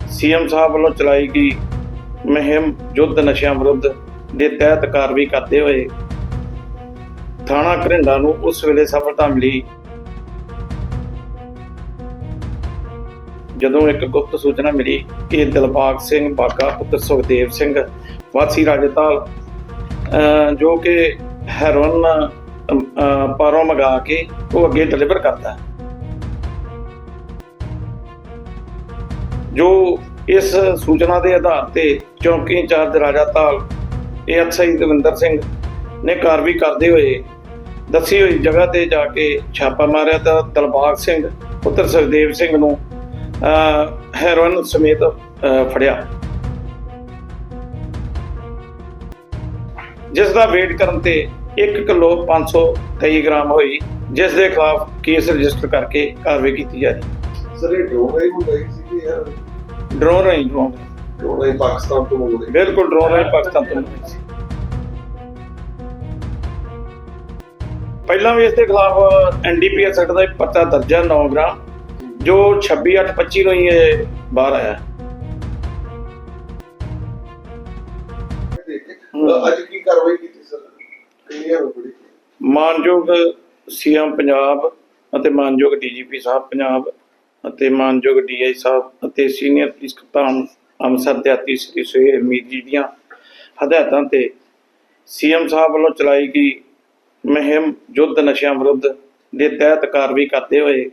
CM ਸਾਹਿਬ ਵੱਲੋਂ ਚਲਾਈ ਗਈ ਮੁਹਿੰਮ ਯੁੱਧ ਨਸ਼ਿਆਂ ਵਿਰੁੱਧ ਦੇ ਤਹਿਤ ਕਾਰਵਾਈ ਕਰਦੇ ਹੋਏ ਥਾਣਾ ਘਰਿੰਡਾ ਨੂੰ ਉਸ ਵੇਲੇ ਸਫਲਤਾ ਮਿਲੀ। ਜਦੋਂ ਇੱਕ ਗੁਪਤ ਸੂਚਨਾ ਮਿਲੀ ਕਿ ਦਿਲਬਾਗ ਸਿੰਘ ਬਾਗਾ ਪੁੱਤਰ ਸੁਖਦੇਵ ਸਿੰਘ ਵਾਸੀ ਰਾਜਤਾਲ, ਅਹ, ਜੋ ਕਿ ਹੈਰੋਨ ਅਹ ਪਾਰੋਂ ਮੰਗਾ ਕੇ ਉਹ ਅੱਗੇ ਡਿਲੀਵਰ ਕਰਦਾ ਜੋ ਇਸ ਸੂਚਨਾ ਦੇ ਆਧਾਰ ਤੇ ਚੌਂਕੀ ਇੰਚਾਰਜ ਰਾਜਾ ਤਾਲ ਏਐਸਆਈ ਦਵਿੰਦਰ ਸਿੰਘ ਨੇ ਕਾਰਵਾਈ ਕਰਦੇ ਹੋਏ ਦੱਸੀ ਹੋਈ ਜਗ੍ਹਾ ਤੇ ਜਾ ਕੇ ਛਾਪਾ ਮਾਰਿਆ ਤਾਂ ਦਲਬਾਗ ਸਿੰਘ, ਪੁੱਤਰ ਸੁਖਦੇਵ ਸਿੰਘ ਨੂੰ ਹੈਰੋਇਨ ਸਮੇਤ ਫੜਿਆ। ਜਿਸ ਦਾ ਵੇਟ ਕਰਨ ਤੇ 1 ਕਿਲੋ 523 ਗ੍ਰਾਮ ਹੋਈ, ਜਿਸ ਦੇ ਖਿਲਾਫ ਕੇਸ ਰਜਿਸਟਰ ਕਰਕੇ ਕਾਰਵਾਈ ਕੀਤੀ ਜਾ ਰਹੀ। ਸਰ, ਇਹ ਡਰੋਨ ਰਾਈ ਹੁੰਦਾ ਸੀ ਕਿ ਡਰੋਨ ਰਾਹੀਂ ਡਰੋਨ ਰਾਈ ਪਾਕਿਸਤਾਨ ਤੋਂ ਮੰਗਵਾਉਂਦੇ ਬਿਲਕੁਲ ਡਰੋਨ ਰਾਹੀਂ ਪਾਕਿਸਤਾਨ ਤੋਂ ਸੀ ਪਹਿਲਾਂ ਵੀ ਇਸ ਦੇ ਖਿਲਾਫ ਐਨਡੀਪੀਐਸ ਐਕਟ ਦਾ ਇੱਕ ਪਰਚਾ ਦਰਜ ਹੈ 9 ਗ੍ਰਾਮ ਜੋ 26825 ਨੂੰ ਹੀ ਇਹ ਬਾਹਰ ਆਇਆ। ਅਹ ਅੱਜ ਕੀ ਕਾਰਵਾਈ ਕੀਤੀ ਸਰ? ਕਿੰਨੀਆਂ ਨੂੰ ਫੜੀ ਮਾਨਯੋਗ ਸੀਐਮ ਪੰਜਾਬ ਅਤੇ ਮਾਨਯੋਗ ਡੀਜੀਪੀ ਸਾਹਿਬ ਪੰਜਾਬ ਅਤੇ ਮਾਨਯੋਗ ਡੀਆਈ ਸਾਹਿਬ ਅਤੇ ਸੀਨੀਅਰ ਪੁਲਿਸ ਕਪਤਾਨ ਅੰਮ੍ਰਿਤਸਰ ਦਿਹਾਤੀ ਸ੍ਰੀ ਸੁਹੇਲ ਮੀਰ ਜੀ ਦੀਆਂ ਹਦਾਇਤਾਂ ਤੇ ਸੀਐਮ ਸਾਹਿਬ ਵੱਲੋਂ ਚਲਾਈ ਗਈ ਮੁਹਿੰਮ ਯੁੱਧ ਨਸ਼ਿਆਂ ਵਿਰੁੱਧ ਦੇ ਤਹਿਤ ਕਾਰਵਾਈ ਕਰਦੇ ਹੋਏ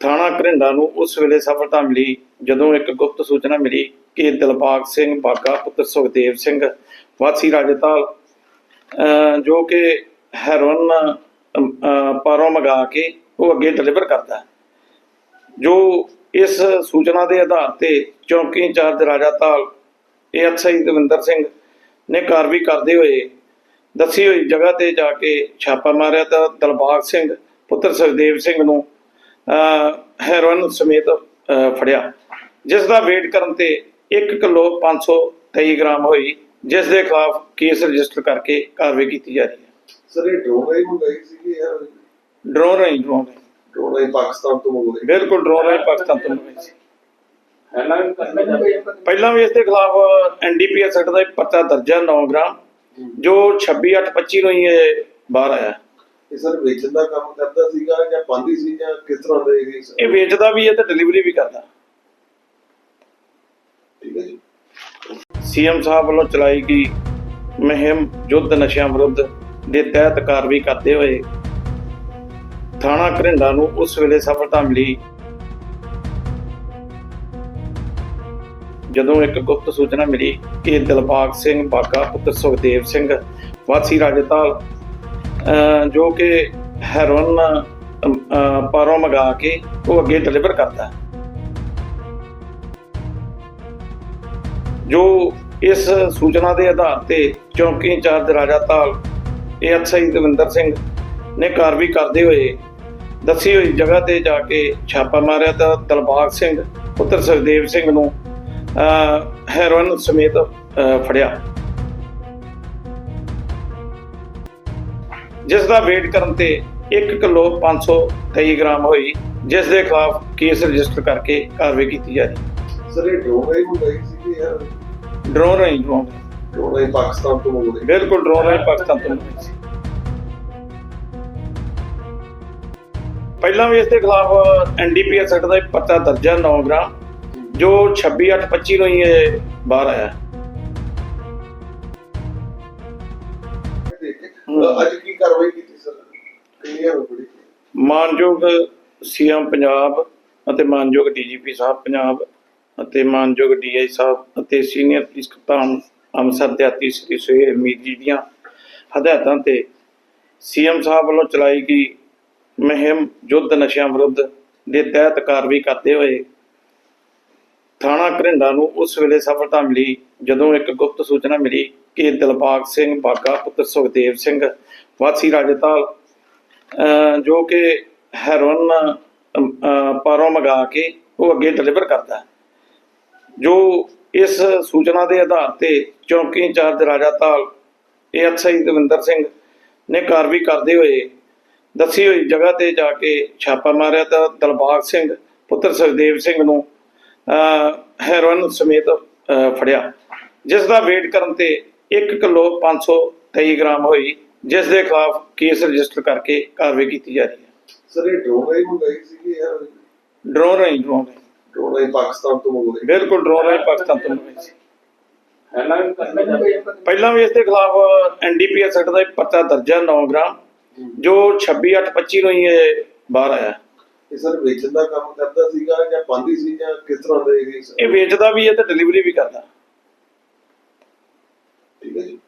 ਥਾਣਾ ਘਰਿੰਡਾ ਨੂੰ ਉਸ ਵੇਲੇ ਸਫਲਤਾ ਮਿਲੀ, ਜਦੋਂ ਇੱਕ ਗੁਪਤ ਸੂਚਨਾ ਮਿਲੀ ਕਿ ਦਿਲਬਾਗ ਸਿੰਘ ਬਾਗਾ ਪੁੱਤਰ ਸੁਖਦੇਵ ਸਿੰਘ, ਵਾਸੀ ਰਾਜਤਾਲ ਜੋ ਕਿ ਹੈਰੋਨ, ਅਹ ਪਾਰੋਂ ਮੰਗਾ ਕੇ ਉਹ ਅੱਗੇ ਡਿਲੀਵਰ ਕਰਦਾ ਹੈ। ਜੋ ਇਸ ਸੂਚਨਾ ਦੇ ਆਧਾਰ ਤੇ ਚੌਂਕੀ ਇੰਚਾਰਜ ਰਾਜਾ ਤਾਲ ਏਐਸਆਈ ਦਵਿੰਦਰ ਸਿੰਘ ਨੇ ਕਾਰਵਾਈ ਕਰਦੇ ਹੋਏ ਦੱਸੀ ਹੋਈ ਜਗ੍ਹਾ ਤੇ ਜਾ ਕੇ ਛਾਪਾ ਮਾਰਿਆ ਤਾਂ ਦਲਬਾਗ ਸਿੰਘ ਪੁੱਤਰ ਸੁਖਦੇਵ ਸਿੰਘ ਨੂੰ ਅਹ ਹੈਰੋਇਨ ਸਮੇਤ ਫੜਿਆ ਜਿਸ ਦਾ ਵੇਟ ਕਰਨ ਤੇ 1 ਕਿਲੋ 523 ਗ੍ਰਾਮ ਹੋਈ ਜਿਸ ਦੇ ਖਿਲਾਫ ਕੇਸ ਰਜਿਸਟਰ ਕਰਕੇ ਕਾਰਵਾਈ ਕੀਤੀ ਜਾ ਰਹੀ ਹੈ ਸਰ ਇਹ ਡਰੋਨ ਰਾਈ ਹੁੰਦਾ ਸੀ ਕਿ ਡਰੋਨ ਰਾਹੀਂ ਡਰੋਨ। ਡਰੋਨ ਰਾਈ ਪਾਕਿਸਤਾਨ ਤੋਂ ਮੰਗਵਾਉਂਦੇ ਬਿਲਕੁਲ ਡਰੋਨ ਰਾਹੀਂ ਪਾਕਿਸਤਾਨ ਤੋਂ ਮੰਗਵਾਈ ਸੀ ਪਹਿਲਾਂ ਵੀ ਇਸ ਦੇ ਖਿਲਾਫ ਐਨਡੀਪੀਐਸ ਐਕਟ ਦਾ ਪਰਚਾ ਦਰਜ ਹੈ 9 ਗ੍ਰਾਮ ਜੋ 26825 ਨੂੰ ਹੀ ਇਹ ਬਾਹਰ ਆਇਆ। ਇਹ ਸਰ ਵੇਚਣ ਦਾ ਕੰਮ ਕਰਦਾ ਸੀਗਾ ਜਾਂ ਪਾਂਦੀ ਸੀ ਜਾਂ ਕਿਸ ਤਰ੍ਹਾਂ ਦਾ ਇਹ ਸੀ? ਇਹ ਵੇਚਦਾ ਵੀ ਹੈ ਤੇ ਡਿਲੀਵਰੀ ਵੀ ਕਰਦਾ। ਠੀਕ ਹੈ ਜੀ। ਸੀਐਮ ਸਾਹਿਬ ਵੱਲੋਂ ਚਲਾਈ ਗਈ ਮੁਹਿੰਮ ਯੁੱਧ ਨਸ਼ਿਆਂ ਵਿਰੁੱਧ ਦੇ ਤਹਿਤ ਕਾਰਵਾਈ ਕਰਦੇ ਹੋਏ ਥਾਣਾ ਘਰਿੰਡਾ ਨੂੰ ਉਸ ਵੇਲੇ ਸਫਲਤਾ ਮਿਲੀ ਜਦੋਂ ਇੱਕ ਗੁਪਤ ਸੂਚਨਾ ਮਿਲੀ ਕਿ ਦਿਲਬਾਗ ਸਿੰਘ ਬਾਗਾ ਪੁੱਤਰ ਸੁਖਦੇਵ ਸਿੰਘ ਵਾਸੀ ਰਾਜਤਾਲ ਜੋ ਕਿ ਹੈਰੋਨ, ਅਹ, ਪਾਰੋਂ ਮੰਗਾ ਕੇ ਉਹ ਅੱਗੇ ਡਿਲੀਵਰ ਕਰਦਾ ਹੈ। ਜੋ ਇਸ ਸੂਚਨਾ ਦੇ ਆਧਾਰ ਤੇ ਚੌਂਕੀ ਇੰਚਾਰਜ ਰਾਜਾ ਤਾਲ ਏਐਸਆਈ ਦਵਿੰਦਰ ਸਿੰਘ ਨੇ ਕਾਰਵਾਈ ਕਰਦੇ ਹੋਏ ਦੱਸੀ ਹੋਈ ਜਗ੍ਹਾ ਤੇ ਜਾ ਕੇ ਛਾਪਾ ਮਾਰਿਆ ਤਾਂ ਦਲਬਾਗ ਸਿੰਘ ਪੁੱਤਰ ਸੁਖਦੇਵ ਸਿੰਘ ਨੂੰ ਹੈਰੋਇਨ ਸਮੇਤ ਫੜਿਆ। ਜਿਸ ਦਾ ਵੇਟ ਕਰਨ ਤੇ 1 ਕਿਲੋ 523 ਗ੍ਰਾਮ ਹੋਈ ਜਿਸ ਦੇ ਖਿਲਾਫ ਕੇਸ ਰਜਿਸਟਰ ਕਰਕੇ ਕਾਰਵਾਈ ਕੀਤੀ ਜਾ ਰਹੀ। ਸਰ ਇਹ ਡਰੋਨ ਰਾਈ ਹੁੰਦਾ ਸੀ ਕਿ ਯਾਰ ਡਰੋਨ ਰਾਹੀਂ ਡਰੋਨ। ਰਾਈ ਪਾਕਿਸਤਾਨ ਤੋਂ ਬਿਲਕੁਲ ਡਰੋਨ ਰਾਹੀਂ ਪਾਕਿਸਤਾਨ ਤੋਂ ਪਹਿਲਾਂ ਵੀ ਇਸ ਦੇ ਖਿਲਾਫ ਐਨਡੀਪੀਐਸ ਐਕਟ ਦਾ ਪਰਚਾ ਦਰਜ ਹੈ 9 ਗ੍ਰਾਮ ਜੋ 26825 ਨੂੰ ਹੀ ਇਹ ਬਾਹਰ ਆਇਆ। ਅਹ ਅੱਜ ਕੀ ਕਾਰਵਾਈ ਕੀਤੀ ਸਰ? ਕਿੰਨੀਆਂ ਨੂੰ ਫੜੀ ਮਾਨਯੋਗ ਸੀਐਮ ਪੰਜਾਬ ਅਤੇ ਮਾਨਯੋਗ ਡੀਜੀਪੀ ਸਾਹਿਬ ਪੰਜਾਬ ਅਤੇ ਮਾਨਯੋਗ ਡੀਆਈ ਸਾਹਿਬ ਅਤੇ ਸੀਨੀਅਰ ਪੁਲਿਸ ਕਪਤਾਨ ਅੰਮ੍ਰਿਤਸਰ ਦਿਹਾਤੀ ਸ੍ਰੀ ਸੁਹੇਲ ਮੀਰ ਜੀ ਦੀਆਂ ਹਦਾਇਤਾਂ ਤੇ ਸੀਐਮ ਸਾਹਿਬ ਵੱਲੋਂ ਚਲਾਈ ਗਈ ਮੁਹਿੰਮ ਯੁੱਧ ਨਸ਼ਿਆਂ ਵਿਰੁੱਧ ਦੇ ਤਹਿਤ ਕਾਰਵਾਈ ਕਰਦੇ ਹੋਏ ਥਾਣਾ ਘਰਿੰਡਾ ਨੂੰ ਉਸ ਵੇਲੇ ਸਫਲਤਾ ਮਿਲੀ, ਜਦੋਂ ਇੱਕ ਗੁਪਤ ਸੂਚਨਾ ਮਿਲੀ ਕਿ ਦਿਲਬਾਗ ਸਿੰਘ ਬਾਗਾ ਪੁੱਤਰ ਸੁਖਦੇਵ ਸਿੰਘ, ਵਾਸੀ ਰਾਜਤਾਲ ਜੋ ਕਿ ਹੈਰੋਨ ਪਾਰੋਂ ਮੰਗਾ ਕੇ ਉਹ ਅੱਗੇ ਡਿਲੀਵਰ ਕਰਦਾ ਜੋ ਇਸ ਸੂਚਨਾ ਦੇ ਆਧਾਰ ਤੇ ਚੌਂਕੀ ਇੰਚਾਰਜ ਰਾਜਾ ਤਾਲ ਏਐਸਆਈ ਦਵਿੰਦਰ ਸਿੰਘ ਨੇ ਕਾਰਵਾਈ ਕਰਦੇ ਹੋਏ ਦੱਸੀ ਹੋਈ ਜਗ੍ਹਾ ਤੇ ਜਾ ਕੇ ਛਾਪਾ ਮਾਰਿਆ ਤਾਂ ਦਲਬਾਗ ਸਿੰਘ ਪੁੱਤਰ ਸੁਖਦੇਵ ਸਿੰਘ ਨੂੰ ਹੈਰੋਇਨ ਸਮੇਤ ਫੜਿਆ। ਜਿਸ ਦਾ ਵੇਟ ਕਰਨ ਤੇ 1 ਕਿਲੋ 523 ਗ੍ਰਾਮ ਹੋਈ ਜਿਸ ਦੇ ਖਿਲਾਫ ਕੇਸ ਰਜਿਸਟਰ ਕਰਕੇ ਕਾਰਵਾਈ ਕੀਤੀ ਜਾ ਰਹੀ ਹੈ। ਸਰ ਇਹ ਡਰੋਨ ਰਾਈ ਮੰਗਾਈ ਸੀਗੀ ਯਾਰ ਡਰੋਨ ਰਾਹੀਂ ਡਰੋਨ ਰਾਹੀਂ। ਡਰੋਨ ਰਾਈ ਪਾਕਿਸਤਾਨ ਤੋਂ ਮੰਗਵਾਈ ਬਿਲਕੁਲ ਡਰੋਨ ਰਾਹੀਂ ਪਾਕਿਸਤਾਨ ਤੋਂ ਮੰਗਵਾਈ ਸੀ। ਪਹਿਲਾਂ ਵੀ ਇਸ ਦੇ ਖਿਲਾਫ ਐਨਡੀਪੀਐਸ ਐਕਟ ਦਾ ਇੱਕ ਪਰਚਾ ਦਰਜ ਹੈ 9 ਗ੍ਰਾਮ। ਜੋ 26825 ਨੂੰ ਹੀ ਇਹ ਬਾਹਰ ਆਇਆ। ਇਹ ਸਰ ਵੇਚਣ ਦਾ ਕੰਮ ਕਰਦਾ ਸੀਗਾ ਜਾਂ ਪਾਉਂਦੀ ਸੀ ਜਾਂ ਕਿਸ ਤਰ੍ਹਾਂ ਦਾ ਇਹ ਵੇਚਦਾ ਵੀ ਹੈ ਤੇ ਡਿਲੀਵਰੀ ਵੀ ਕਰਦਾ। ਠੀਕ ਹੈ ਜੀ।